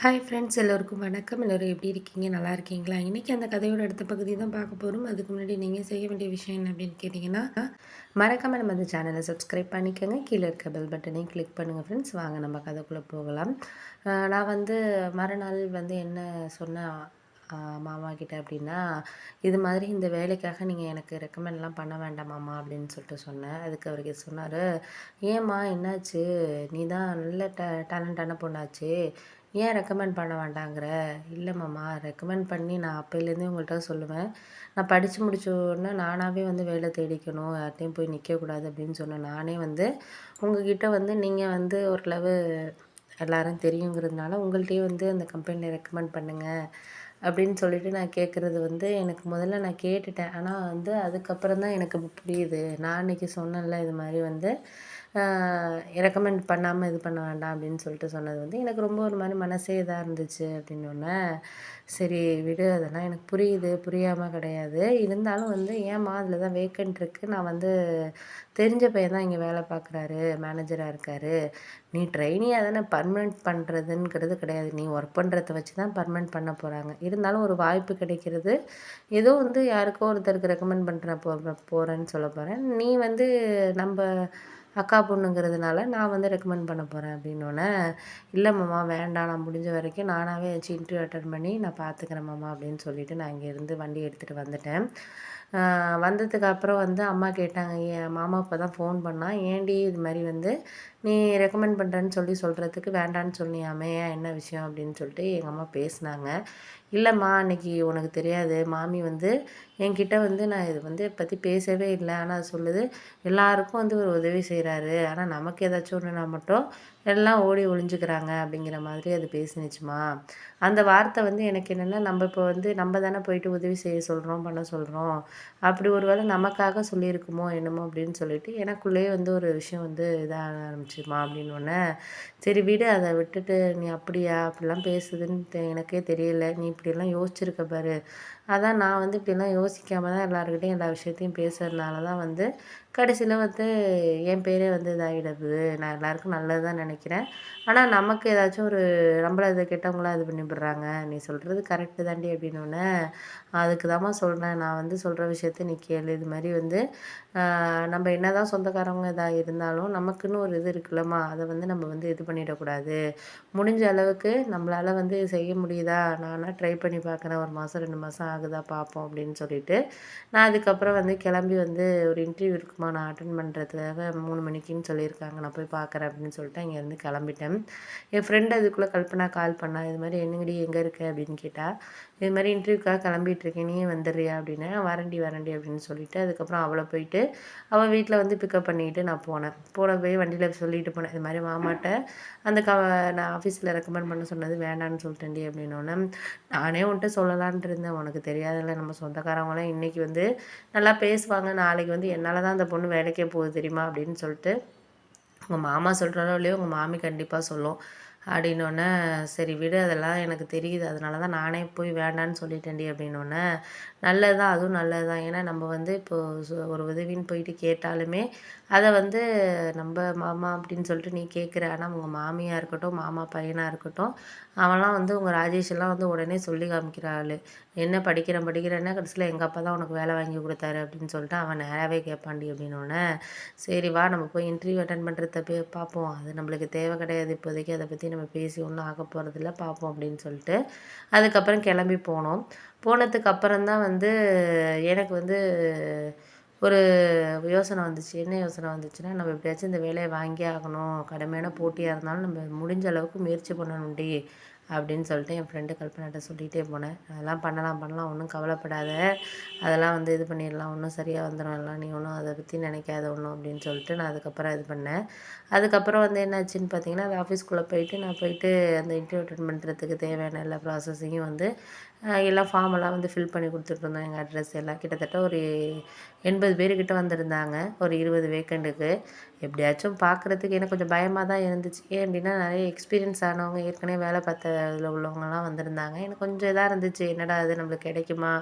Hi friends எல்லோருக்கும் வணக்கம். எல்லோரும் எப்படி இருக்கீங்க? நல்லா இருக்கீங்களா? இன்றைக்கி அந்த கதையோட அடுத்த பகுதி தான் பார்க்க போகிறோம் அதுக்கு முன்னாடி நீங்கள் செய்ய வேண்டிய விஷயம் என்ன அப்படின்னு கேட்டிங்கன்னா மறக்காமல் நம்ம அந்த சேனலை சப்ஸ்கிரைப் பண்ணிக்கோங்க. கீழே இருக்க பெல் பட்டனையும் கிளிக் பண்ணுங்கள் ஃப்ரெண்ட்ஸ் வாங்க நம்ம கதைக்குள்ளே போகலாம். நான் வந்து மறுநாள் வந்து என்ன சொன்ன மாமா கிட்ட அப்படின்னா இது மாதிரி இந்த வேலைக்காக நீங்கள் எனக்கு ரெக்கமெண்ட்லாம் பண்ண வேண்டாம் மாமா அப்படின்னு சொல்லிட்டு சொன்னேன். அதுக்கு அவருக்கு சொன்னார் ஏம்மா என்னாச்சு? நீ தான் நல்ல ட டேலண்டான பொண்ணாச்சு. ஏன் ரெக்கமெண்ட் பண்ண வேண்டாங்கிற? இல்லை மாமா ரெக்கமெண்ட் பண்ணி நான் அப்போலேருந்தே உங்கள்கிட்ட சொல்லுவேன். நான் படித்து முடிச்சோடனே நானாகவே வந்து வேலை தேடிக்கணும் யார்ட்டையும் போய் நிற்கக்கூடாது அப்படின்னு சொன்னேன். நானே வந்து உங்ககிட்ட வந்து நீங்கள் வந்து ஓரளவு எல்லாரும் தெரியுங்கிறதுனால உங்கள்கிட்டயே வந்து அந்த கம்பெனியில் ரெக்கமெண்ட் பண்ணுங்கள் அப்படின்னு சொல்லிட்டு நான் கேட்குறது வந்து எனக்கு முதல்ல நான் கேட்டுட்டேன். ஆனால் வந்து அதுக்கப்புறம் தான் எனக்கு புரியுது. நான் அன்றைக்கி சொன்னேன்ல இது மாதிரி வந்து ரெக்கமெண்ட் பண்ணாமல் இது பண்ண வேண்டாம் அப்படின்னு சொல்லிட்டு சொன்னது வந்து எனக்கு ரொம்ப ஒரு மாதிரி மனசே இதாக இருந்துச்சு அப்படின்னோடனே சரி விடு அதெல்லாம் எனக்கு புரியுது புரியாமல் கிடையாது. இருந்தாலும் வந்து ஏம்மா அதில் தான் வேக்கண்ட் இருக்குது நான் வந்து தெரிஞ்ச பையன் தான் இங்கே வேலை பார்க்குறாரு மேனேஜராக இருக்கார். நீ ட்ரைனியாக தானே பர்மனெண்ட் பண்ணுறதுங்கிறது கிடையாது. நீ ஒர்க் பண்ணுறத வச்சு தான் பர்மனெண்ட் பண்ண போகிறாங்க இருந்தாலும் ஒரு வாய்ப்பு கிடைக்கிறது. ஏதோ வந்து யாருக்கோ ஒருத்தருக்கு ரெக்கமெண்ட் பண்ணுற போ போகிறேன்னு சொல்ல போகிறேன் நீ வந்து நம்ம அக்கா பொண்ணுங்கிறதுனால நான் வந்து ரெக்கமெண்ட் பண்ண போகிறேன் அப்படின்னோடனே இல்லை மாமா வேண்டாம். நான் முடிஞ்ச வரைக்கும் நானாகவே வச்சு இன்டர்வியூ அட்டன் பண்ணி நான் பார்த்துக்கிறேன் மாமா அப்படின்னு சொல்லிவிட்டு நான் இங்கேருந்து வண்டி எடுத்துகிட்டு வந்துட்டேன். வந்ததுக்கு அப்புறம் வந்து அம்மா கேட்டாங்க என் மாமா இப்போ தான் ஃபோன் பண்ணால் ஏண்டி இது மாதிரி வந்து நீ ரெக்கமெண்ட் பண்ணுறேன்னு சொல்லி சொல்கிறதுக்கு வேண்டான்னு சொன்னியாமே என்ன விஷயம்? அப்படின்னு சொல்லிட்டு எங்கள் அம்மா பேசினாங்க. இல்லைம்மா அன்றைக்கி உனக்கு தெரியாது. மாமி வந்து என்கிட்ட வந்து நான் இது வந்து பற்றி பேசவே இல்லை. ஆனால் அது சொல்லுது எல்லாருக்கும் வந்து ஒரு உதவி செய்கிறாரு ஆனால் நமக்கு ஏதாச்சும் ஒன்றுனா மட்டும் எல்லாம் ஓடி ஒளிஞ்சுக்கிறாங்க. அப்படிங்கிற மாதிரி அது பேசினுச்சுமா. அந்த வார்த்தை வந்து எனக்கு என்னென்னா நம்ம இப்போ வந்து நம்ம தானே போயிட்டு உதவி செய்ய சொல்கிறோம் பண்ண சொல்கிறோம் அப்படி ஒரு வேளை நமக்காக சொல்லியிருக்குமோ என்னமோ அப்படின்னு சொல்லிட்டு எனக்குள்ளேயே வந்து ஒரு விஷயம் வந்து இதாக ஆரம்பிச்சுமா அப்படின்னு சரி விடு அதை விட்டுட்டு நீ அப்படியா அப்படிலாம் பேசுதுன்னு எனக்கே தெரியல. நீ இப்படிலாம் யோசிச்சிருக்க பாரு. அதான் நான் வந்து இப்படிலாம் யோசிக்காமல் தான் எல்லாருக்கிட்டையும் எல்லா விஷயத்தையும் பேசுறதுனால தான் வந்து கடைசியில் வந்து என் பேரே வந்து இதாகிடுது. நான் எல்லாருக்கும் நல்லது தான் நினைக்கிறேன். ஆனால் நமக்கு ஏதாச்சும் ஒரு நம்மள இதை கெட்டவங்களாம் இது பண்ணி விடுறாங்க. நீ சொல்கிறது கரெக்டு தாண்டி அப்படின்னோடனே அதுக்கு தாம்மா சொல்கிறேன் நான் வந்து சொல்கிற விஷயத்த நீ கேளு. இது மாதிரி வந்து நம்ம என்ன தான் சொந்தக்காரவங்க இதாக இருந்தாலும் நமக்குன்னு ஒரு இது இருக்குல்லம்மா. அதை வந்து நம்ம வந்து இது பண்ணிடக்கூடாது. முடிஞ்ச அளவுக்கு நம்மளால் வந்து செய்ய முடியுதா? நானாக ட்ரை பண்ணி பார்க்குறேன் ஒரு மாதம் ரெண்டு மாதம் ஆகுதா பார்ப்போம் அப்படின்னு சொல்லிட்டு நான் அதுக்கப்புறம் வந்து கிளம்பி வந்து ஒரு இன்டர்வியூ இருக்குமா நான் அட்டன் பண்ணுறதுக்காக மூணு மணிக்குன்னு சொல்லியிருக்காங்க. நான் போய் பார்க்குறேன் அப்படின்னு சொல்லிட்டு இங்கேருந்து கிளம்பிட்டேன். என் ஃப்ரெண்டு அதுக்குள்ளே கல்பனா கால் பண்ணா இது மாதிரி என்னங்கடி எங்கே இருக்க அப்படின்னு கேட்டால் இது மாதிரி இன்டர்வியூக்காக கிளம்பிகிட்ருக்கேன் நீ வந்துடுறியா அப்படின்னு வரண்டி வரண்டி அப்படின்னு சொல்லிட்டு அதுக்கப்புறம் அவளை போயிட்டு அவள் வீட்டில் வந்து பிக்கப் பண்ணிக்கிட்டு நான் போனேன். போன போய் வண்டியில் சொல்லிட்டு போனேன் இது மாதிரி மாமாட்ட அந்த க நான் ஆஃபீஸில் ரெக்கமெண்ட் பண்ண சொன்னது வேண்டான்னு சொல்லிட்டேன்டி அப்படின்னோடனே நானே உன்ட்ட சொல்லலான் இருந்தேன் உனக்கு தெரியாதுல்ல. நம்ம சொந்தக்காரவங்களாம் இன்றைக்கி வந்து நல்லா பேசுவாங்க. நாளைக்கு வந்து என்னால் தான் அந்த பொண்ணு வேலைக்கே போகுது தெரியுமா அப்படின்னு சொல்லிட்டு உங்கள் மாமா சொல்கிறாரோ இல்லையோ உங்கள் மாமி கண்டிப்பாக சொல்லும். அப்படின்னோடனே சரி விடு அதெல்லாம் எனக்கு தெரியுது. அதனால தான் நானே போய் வேண்டான்னு சொல்லிட்டேன்டி அப்படின்னோடனே நல்லது தான் அதுவும் நல்லது? தான் ஏன்னா நம்ம வந்து இப்போது ஒரு உதவின்னு போயிட்டு கேட்டாலுமே அதை வந்து நம்ம மாமா அப்படின்னு சொல்லிட்டு நீ கேட்குற ஆனால் உங்கள் மாமியாக இருக்கட்டும் மாமா பையனாக இருக்கட்டும் அவன்லாம் வந்து உங்கள் ராஜேஷெல்லாம் வந்து உடனே சொல்லி காமிக்கிற ஆள். என்ன படிக்கிறேன் படிக்கிறேன்னா கடைசியில் எங்கள் அப்பா தான் உனக்கு வேலை வாங்கி கொடுத்தாரு அப்படின்னு சொல்லிட்டு அவன் நேராகவே கேட்பாண்டி அப்படின்னோடனே சரி வா நம்ம போய் இன்டர்வியூ அட்டன் பண்ணுறத போய் பார்ப்போம் அது நம்மளுக்கு தேவை கிடையாது இப்போதைக்கு. அதை பற்றி நம்ம பேசி ஒன்றும் ஆக போகிறதில்ல பார்ப்போம் அப்படின்னு சொல்லிட்டு. அதுக்கப்புறம் கிளம்பி போனோம். போனதுக்கப்புறம் தான் வந்து எனக்கு வந்து ஒரு யோசனை வந்துச்சு. என்ன யோசனை வந்துச்சுன்னா நம்ம எப்படியாச்சும் இந்த வேலையை வாங்கி ஆகணும். கடுமையான போட்டியாக இருந்தாலும் நம்ம முடிஞ்ச அளவுக்கு முயற்சி பண்ணணும்டி. அப்படின்னு சொல்லிட்டு என் ஃப்ரெண்டு கல்பனாட்ட சொல்லிகிட்டே போனேன். அதெல்லாம் பண்ணலாம் பண்ணலாம் ஒன்றும் கவலைப்படாத. அதெல்லாம் வந்து இது பண்ணிடலாம் ஒன்றும் சரியாக வந்துடும் எல்லாம் நீ ஒன்றும் அதை பற்றி நினைக்காத ஒன்றும் அப்படின்னு சொல்லிட்டு நான் அதுக்கப்புறம் இது பண்ணேன். அதுக்கப்புறம் வந்து என்னாச்சுன்னு பார்த்தீங்கன்னா அது ஆஃபீஸ்க்குள்ளே போயிட்டு நான் போயிட்டு அந்த இன்டர்வியூ அட்டன் பண்ணுறதுக்கு தேவையான எல்லா ப்ராசஸையும் வந்து எல்லாம் ஃபார்ம் எல்லாம் வந்து ஃபில் பண்ணி கொடுத்துட்ருந்தோம் எங்கள் அட்ரஸ் எல்லாம். கிட்டத்தட்ட ஒரு எண்பது பேர்கிட்ட வந்திருந்தாங்க. ஒரு இருபது வேக்கண்ட்டுக்கு எப்படியாச்சும் பார்க்குறதுக்கு எனக்கு கொஞ்சம் பயமாக தான் இருந்துச்சு. ஏன் அப்படின்னா நிறைய எக்ஸ்பீரியன்ஸ் ஆனவங்க ஏற்கனவே வேலை பார்த்த இதில் உள்ளவங்கலாம் வந்திருந்தாங்க. எனக்கு கொஞ்சம் இதாக இருந்துச்சு. என்னடா அது நம்மளுக்கு கிடைக்குமா?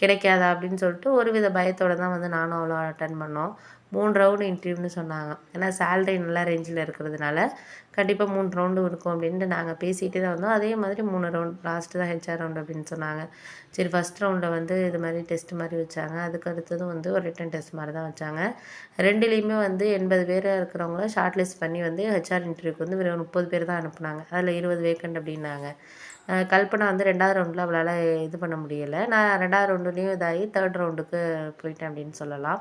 கிடைக்காதா? அப்படின்னு சொல்லிட்டு ஒரு வித பயத்தோடு தான் வந்து நானும் அவ்வளோ அட்டன் பண்ணோம். மூணு ரவுண்டு இன்டர்வியூன்னு சொன்னாங்க. ஏன்னா சேல்ரி நல்ல ரேஞ்சில் இருக்கிறதுனால கண்டிப்பாக மூணு ரவுண்டு இருக்கும் அப்படின்ட்டு நாங்கள் பேசிகிட்டே தான் வந்தோம். அதே மாதிரி மூணு ரவுண்ட் லாஸ்ட்டு தான் ஹெச்ஆர் ரவுண்ட் அப்படின்னு சொன்னாங்க. சரி ஃபஸ்ட் ரவுண்டில் வந்து இது மாதிரி டெஸ்ட் மாதிரி வச்சாங்க. அதுக்கு அடுத்ததும் வந்து ஒரு ரிட்டன் டெஸ்ட் மாதிரி தான் வச்சாங்க. ரெண்டுலேயுமே வந்து எண்பது பேர் இருக்கிறவங்கள ஷார்ட் லிஸ்ட் பண்ணி வந்து ஹெச்ஆர் இன்டர்வியூக்கு வந்து வெறும் முப்பது பேர் தான் அனுப்புனாங்க. அதில் இருபது வேக்கண்ட் அப்படின்னாங்க. கல்பனா வந்து ரெண்டாவது ரவுண்டில் அவளால் இது பண்ண முடியலை. நான் ரெண்டாவது ரவுண்டுலேயும் இதாகி தேர்ட் ரவுண்டுக்கு போயிட்டேன் அப்படின்னு சொல்லலாம்.